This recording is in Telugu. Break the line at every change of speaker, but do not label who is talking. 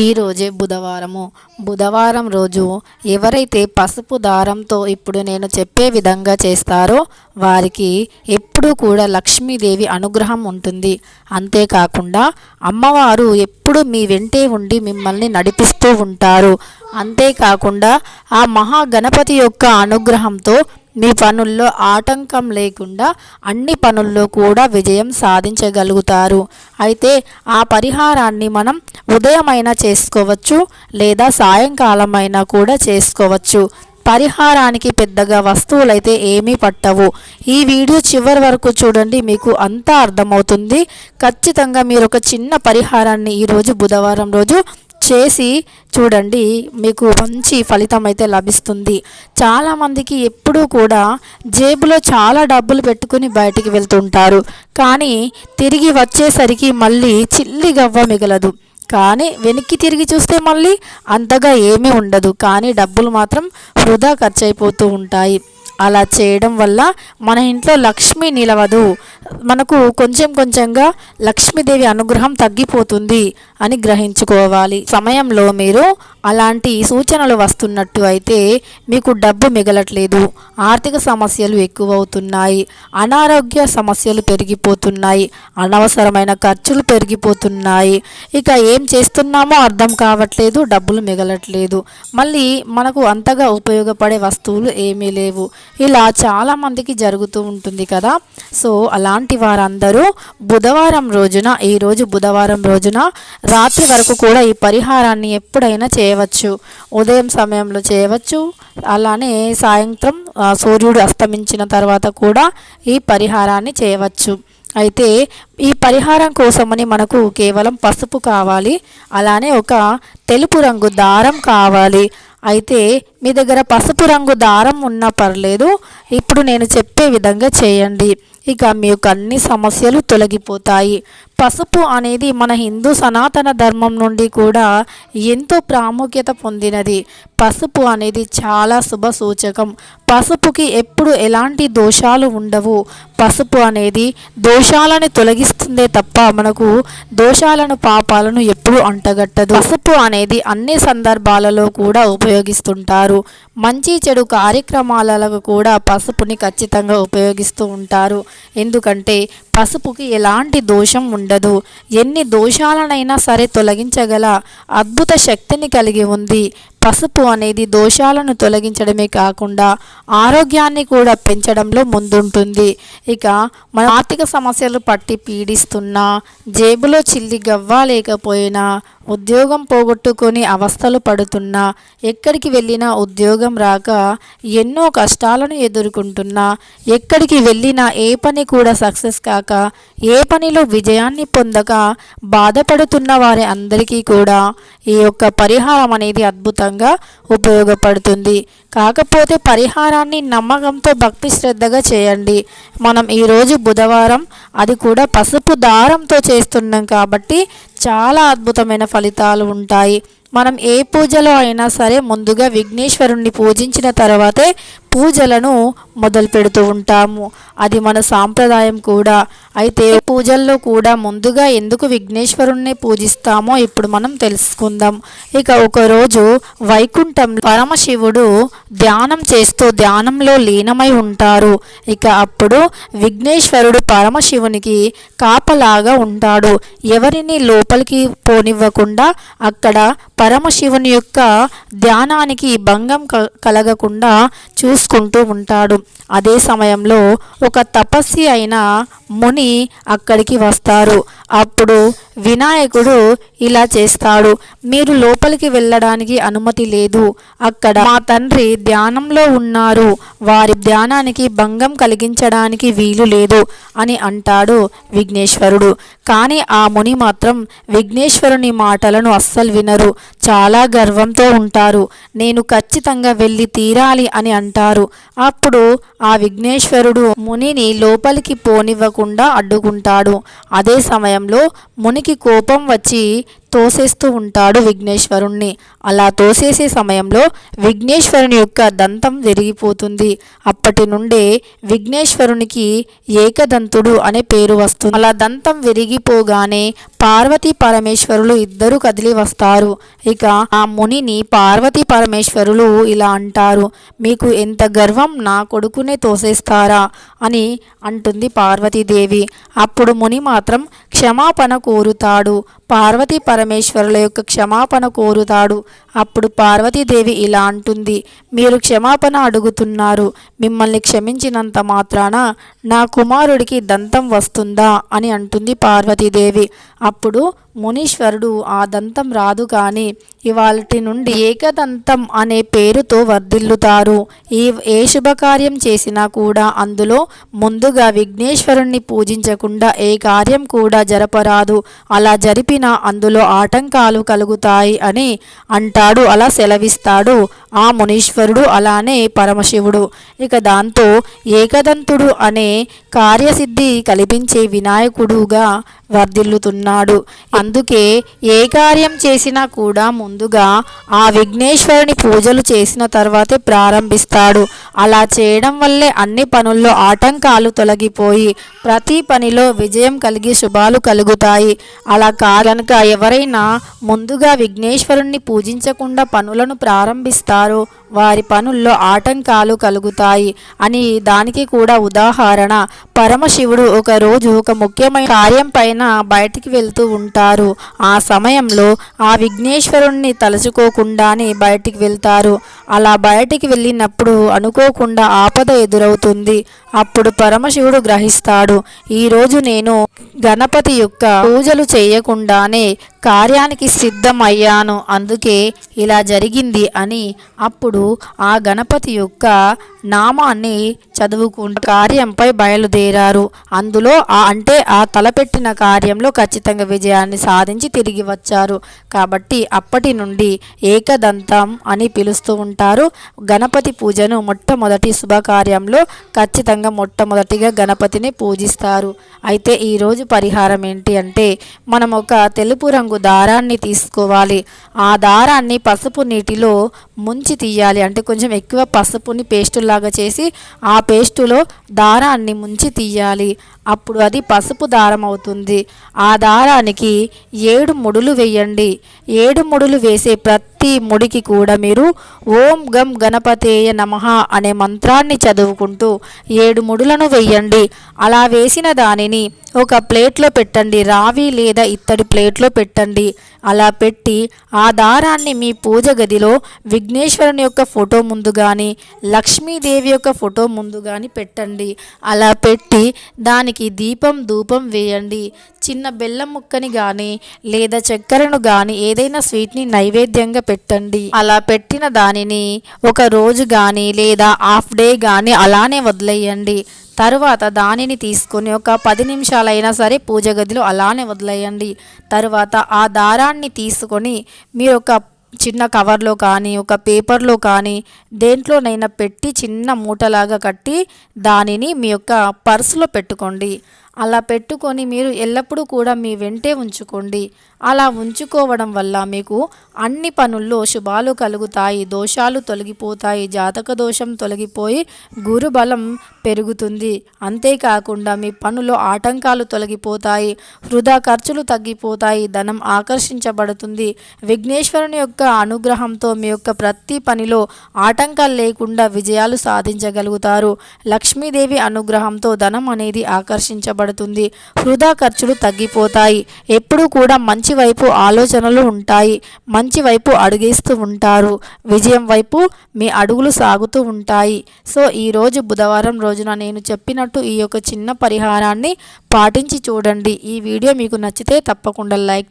ఈ రోజే బుధవారము. బుధవారం రోజు ఎవరైతే పసుపు దారంతో ఇప్పుడు నేను చెప్పే విధంగా చేస్తారో వారికి ఎప్పుడూ కూడా లక్ష్మీదేవి అనుగ్రహం ఉంటుంది. అంతేకాకుండా అమ్మవారు ఎప్పుడు మీ వెంటే ఉండి మిమ్మల్ని నడిపిస్తూ ఉంటారు. అంతేకాకుండా ఆ మహాగణపతి యొక్క అనుగ్రహంతో మీ పనుల్లో ఆటంకం లేకుండా అన్ని పనుల్లో కూడా విజయం సాధించగలుగుతారు. అయితే ఆ పరిహారాన్ని మనం ఉదయమైనా చేసుకోవచ్చు లేదా సాయంకాలమైనా కూడా చేసుకోవచ్చు. పరిహారానికి పెద్దగా వస్తువులైతే ఏమీ పట్టవు. ఈ వీడియో చివరి వరకు చూడండి మీకు అంతా అర్థమవుతుంది. ఖచ్చితంగా మీరు ఒక చిన్న పరిహారాన్ని ఈరోజు బుధవారం రోజు చేసి చూడండి మీకు మంచి ఫలితం అయితే లభిస్తుంది. చాలామందికి ఎప్పుడూ కూడా జేబులో చాలా డబ్బులు పెట్టుకుని బయటికి వెళ్తుంటారు. కానీ తిరిగి వచ్చేసరికి మళ్ళీ చిల్లి గవ్వ మిగలదు. కానీ వెనక్కి తిరిగి చూస్తే మళ్ళీ అంతగా ఏమీ ఉండదు. కానీ డబ్బులు మాత్రం వృధా ఖర్చు అయిపోతూ ఉంటాయి. అలా చేయడం వల్ల మన ఇంట్లో లక్ష్మి నిలవదు. మనకు కొంచెం కొంచెంగా లక్ష్మీదేవి అనుగ్రహం తగ్గిపోతుంది అని గ్రహించుకోవాలి. సమయంలో మీరు అలాంటి సూచనలు వస్తున్నట్టు అయితే మీకు డబ్బు మిగలట్లేదు. ఆర్థిక సమస్యలు ఎక్కువవుతున్నాయి. అనారోగ్య సమస్యలు పెరిగిపోతున్నాయి. అనవసరమైన ఖర్చులు పెరిగిపోతున్నాయి. ఇక ఏం చేస్తున్నామో అర్థం కావట్లేదు డబ్బులు మిగలట్లేదు. మళ్ళీ మనకు అంతగా ఉపయోగపడే వస్తువులు ఏమీ లేవు. ఇలా చాలామందికి జరుగుతూ ఉంటుంది కదా. సో అలాంటి వారందరూ బుధవారం రోజున ఈరోజు బుధవారం రోజున రాత్రి వరకు కూడా ఈ పరిహారాన్ని ఎప్పుడైనా చేయవచ్చు. ఉదయం సమయంలో చేయవచ్చు. అలానే సాయంత్రం సూర్యుడు అస్తమించిన తర్వాత కూడా ఈ పరిహారాన్ని చేయవచ్చు. అయితే ఈ పరిహారం కోసమని మనకు కేవలం పసుపు కావాలి. అలానే ఒక తెలుపు రంగు దారం కావాలి. అయితే మీ దగ్గర పసుపు రంగు దారం ఉన్నా పర్లేదు. ఇప్పుడు నేను చెప్పే విధంగా చేయండి. ఇక మీ యొక్క అన్ని సమస్యలు తొలగిపోతాయి. పసుపు అనేది మన హిందూ సనాతన ధర్మం నుండి కూడా ఎంతో ప్రాముఖ్యత పొందినది. పసుపు అనేది చాలా శుభ సూచకం. పసుపుకి ఎప్పుడు ఎలాంటి దోషాలు ఉండవు. పసుపు అనేది దోషాలను తొలగిస్తుందే తప్ప మనకు దోషాలను పాపాలను ఎప్పుడు అంటగట్టదు. పసుపు అనేది అన్ని సందర్భాలలో కూడా ఉపయోగిస్తుంటారు. మంచి చెడు కార్యక్రమాలకు కూడా పసుపుని ఖచ్చితంగా ఉపయోగిస్తూ ఉంటారు. ఎందుకంటే పసుపుకి ఎలాంటి దోషం ఉండదు. ఎన్ని దోషాలనైనా సరే తొలగించగల అద్భుత శక్తిని కలిగి ఉంది. పసుపు అనేది దోషాలను తొలగించడమే కాకుండా ఆరోగ్యాన్ని కూడా పెంచడంలో ముందుంటుంది. ఇక మన ఆర్థిక సమస్యలు పట్టి పీడిస్తున్నా జేబులో చిల్లి గవ్వ లేకపోయినా ఉద్యోగం పోగొట్టుకొని అవస్థలు పడుతున్నా ఎక్కడికి వెళ్ళినా ఉద్యోగం రాక ఎన్నో కష్టాలను ఎదుర్కొంటున్నా ఎక్కడికి వెళ్ళినా ఏ పని కూడా సక్సెస్ కాక ఏ పనిలో విజయాన్ని పొందక బాధపడుతున్న వారి అందరికీ కూడా ఈ యొక్క పరిహారం అనేది అద్భుతంగా ఉపయోగపడుతుంది. కాకపోతే పరిహారాన్ని నమ్మకంతో భక్తి శ్రద్ధగా చేయండి. మనం ఈరోజు బుధవారం అది కూడా పసుపు దారంతో చేస్తున్నాం కాబట్టి చాలా అద్భుతమైన ఫలితాలు ఉంటాయి. మనం ఏ పూజలో అయినా సరే ముందుగా విఘ్నేశ్వరుణ్ణి పూజించిన తర్వాతే పూజలను మొదలు పెడుతూ ఉంటాము. అది మన సాంప్రదాయం కూడా. అయితే పూజల్లో కూడా ముందుగా ఎందుకు విఘ్నేశ్వరుణ్ణి పూజిస్తామో ఇప్పుడు మనం తెలుసుకుందాం. ఇక ఒకరోజు వైకుంఠం పరమశివుడు ధ్యానం చేస్తూ ధ్యానంలో లీనమై ఉంటారు. ఇక అప్పుడు విఘ్నేశ్వరుడు పరమశివునికి కాపలాగా ఉంటాడు. ఎవరిని లోపలికి పోనివ్వకుండా అక్కడ పరమశివుని యొక్క ధ్యానానికి భంగం కలగకుండా చూసుకుంటూ ఉంటాడు. అదే సమయంలో ఒక తపస్సి అయిన ముని అక్కడికి వస్తారు. అప్పుడు వినాయకుడు ఇలా చేస్తాడు. మీరు లోపలికి వెళ్ళడానికి అనుమతి లేదు. అక్కడ మా తండ్రి ధ్యానంలో ఉన్నారు. వారి ధ్యానానికి భంగం కలిగించడానికి వీలు లేదు అని అంటాడు విఘ్నేశ్వరుడు. కానీ ఆ ముని మాత్రం విఘ్నేశ్వరుని మాటలను అస్సలు వినరు. చాలా గర్వంతో ఉంటారు. నేను ఖచ్చితంగా వెళ్ళి తీరాలి అని అంటారు. అప్పుడు ఆ విఘ్నేశ్వరుడు మునిని లోపలికి పోనివ్వకుండా అడ్డుకుంటాడు. అదే సమయంలో మునికి కోపం వచ్చి తోసేస్తూ ఉంటాడు విఘ్నేశ్వరుణ్ణి. అలా తోసేసే సమయంలో విఘ్నేశ్వరుని యొక్క దంతం విరిగిపోతుంది. అప్పటి నుండే విఘ్నేశ్వరునికి ఏకదంతుడు అనే పేరు వస్తుంది. అలా దంతం విరిగిపోగానే పార్వతీ పరమేశ్వరులు ఇద్దరు కదిలి వస్తారు. ఇక ఆ మునిని పార్వతీ పరమేశ్వరులు ఇలా అంటారు మీకు ఎంత గర్వం నా కొడుకునే తోసేస్తారా? అని అంటుంది పార్వతీదేవి. అప్పుడు ముని మాత్రం క్షమాపణ కోరుతాడు. పార్వతీ పరమేశ్వరుల యొక్క క్షమాపణ కోరుతాడు. అప్పుడు పార్వతీదేవి ఇలా అంటుంది మీరు క్షమాపణ అడుగుతున్నారు. మిమ్మల్ని క్షమించినంత మాత్రాన నా కుమారుడికి దంతం వస్తుందా? అని అంటుంది పార్వతీదేవి. అప్పుడు మునీశ్వరుడు ఆ దంతం రాదు కానీ ఇవాళటి నుండి ఏకదంతం అనే పేరుతో వర్ధిల్లుతారు. ఈ ఏ శుభకార్యం చేసినా కూడా అందులో ముందుగా విఘ్నేశ్వరుణ్ణి పూజించకుండా ఏ కార్యం కూడా జరపరాదు. అలా జరిపినా అందులో ఆటంకాలు కలుగుతాయి అని అంటాడు. అలా సెలవిస్తాడు ఆ మునీశ్వరుడు. అలానే పరమశివుడు. ఇక దాంతో ఏకదంతుడు అనే కార్యసిద్ధి కల్పించే వినాయకుడుగా వర్ధిల్లుతున్నాడు అందుకే ఏ కార్యం చేసినా కూడా ముందుగా ఆ విఘ్నేశ్వరుని పూజలు చేసిన తర్వాతే ప్రారంభిస్తాడు. అలా చేయడం వల్లే అన్ని పనుల్లో ఆటంకాలు తొలగిపోయి ప్రతి పనిలో విజయం కలిగి శుభాలు కలుగుతాయి. అలా కనుక ఎవరైనా ముందుగా విఘ్నేశ్వరుణ్ణి పూజించకుండా పనులను ప్రారంభిస్తారో వారి పనుల్లో ఆటంకాలు కలుగుతాయి అని దానికి కూడా ఉదాహరణ. పరమశివుడు ఒకరోజు ఒక ముఖ్యమైన కార్యం పైన బయటికి వెళ్తూ ఉంటారు. ఆ సమయంలో ఆ విఘ్నేశ్వరుణ్ణి తలుచుకోకుండానే బయటికి వెళ్తారు. అలా బయటికి వెళ్ళినప్పుడు అనుకోకుండా ఆపద ఎదురవుతుంది. అప్పుడు పరమశివుడు గ్రహిస్తాడు ఈరోజు నేను గణపతి యొక్క పూజలు చేయకుండానే కార్యానికి సిద్ధమయ్యాను. అందుకే ఇలా జరిగింది అని అప్పుడు ఆ గణపతి యొక్క నామాన్ని చదువుకుంటూ కార్యంపై బయలుదేరారు. అందులో ఆ అంటే ఆ తలపెట్టిన కార్యంలో ఖచ్చితంగా విజయాన్ని సాధించి తిరిగి వచ్చారు. కాబట్టి అప్పటి నుండి ఏకదంతం అని పిలుస్తూ ఉంటారు. గణపతి పూజను మొట్టమొదటి శుభకార్యంలో ఖచ్చితంగా మొట్టమొదటిగా గణపతిని పూజిస్తారు. అయితే ఈరోజు పరిహారం ఏంటి అంటే మనం ఒక తెలుపు రంగు దారాన్ని తీసుకోవాలి. ఆ దారాన్ని పసుపు నీటిలో ముంచి తీయాలి. అంటే కొంచెం ఎక్కువ పసుపుని పేస్టులాగా చేసి ఆ పేస్టులో దారాన్ని ముంచి తీయాలి. అప్పుడు అది పసుపు దారం అవుతుంది. ఆ దారానికి ఏడు ముడులు వేయండి. ఏడు ముడులు వేసే ప్రతి ముడికి కూడా మీరు ఓం గం గణపతేయ నమః అనే మంత్రాన్ని చదువుకుంటూ ఏడు ముడులను వేయండి అలా వేసిన దానిని ఒక ప్లేట్లో పెట్టండి. రావి లేదా ఇత్తడి ప్లేట్లో పెట్టండి. అలా పెట్టి ఆ దారాన్ని మీ పూజ గదిలో విఘ్నేశ్వరుని యొక్క ఫోటో ముందు కానీ లక్ష్మీదేవి యొక్క ఫోటో ముందు కానీ పెట్టండి. అలా పెట్టి దానికి దీపం ధూపం వేయండి. చిన్న బెల్లం ముక్కని కానీ లేదా చక్కెరను కానీ ఏదైనా స్వీట్ని నైవేద్యంగా పెట్టండి. అలా పెట్టిన దానిని ఒక రోజు కానీ లేదా హాఫ్ డే కానీ అలానే వదిలేయండి. తరువాత దానిని తీసుకొని ఒక పది నిమిషాలైనా సరే పూజ గదిలో అలానే వదిలేయండి. తరువాత ఆ దారాన్ని తీసుకొని మీరు ఒక చిన్న కవర్లో కానీ ఒక పేపర్లో కానీ దేంట్లోనైనా పెట్టి చిన్న మూటలాగా కట్టి దానిని మీ యొక్క పర్సులో పెట్టుకోండి. అలా పెట్టుకొని మీరు ఎల్లప్పుడూ కూడా మీ వెంటే ఉంచుకోండి. అలా ఉంచుకోవడం వల్ల మీకు అన్ని పనుల్లో శుభాలు కలుగుతాయి దోషాలు తొలగిపోతాయి జాతక దోషం తొలగిపోయి గురుబలం పెరుగుతుంది. అంతేకాకుండా మీ పనులో ఆటంకాలు తొలగిపోతాయి వృధా ఖర్చులు తగ్గిపోతాయి ధనం ఆకర్షించబడుతుంది. విఘ్నేశ్వరుని యొక్క అనుగ్రహంతో మీ యొక్క ప్రతి పనిలో ఆటంకాలు లేకుండా విజయాలు సాధించగలుగుతారు. లక్ష్మీదేవి అనుగ్రహంతో ధనం అనేది ఆకర్షించబడుతుంది. వృధా ఖర్చులు తగ్గిపోతాయి. ఎప్పుడూ కూడా మంచి వైపు ఆలోచనలు ఉంటాయి. మంచి వైపు అడుగేస్తూ ఉంటారు. విజయం వైపు మీ అడుగులు సాగుతూ ఉంటాయి. సో ఈరోజు బుధవారం రోజున నేను చెప్పినట్టు ఈ యొక్క చిన్న పరిహారాన్ని పాటించి చూడండి. ఈ వీడియో మీకు నచ్చితే తప్పకుండా లైక్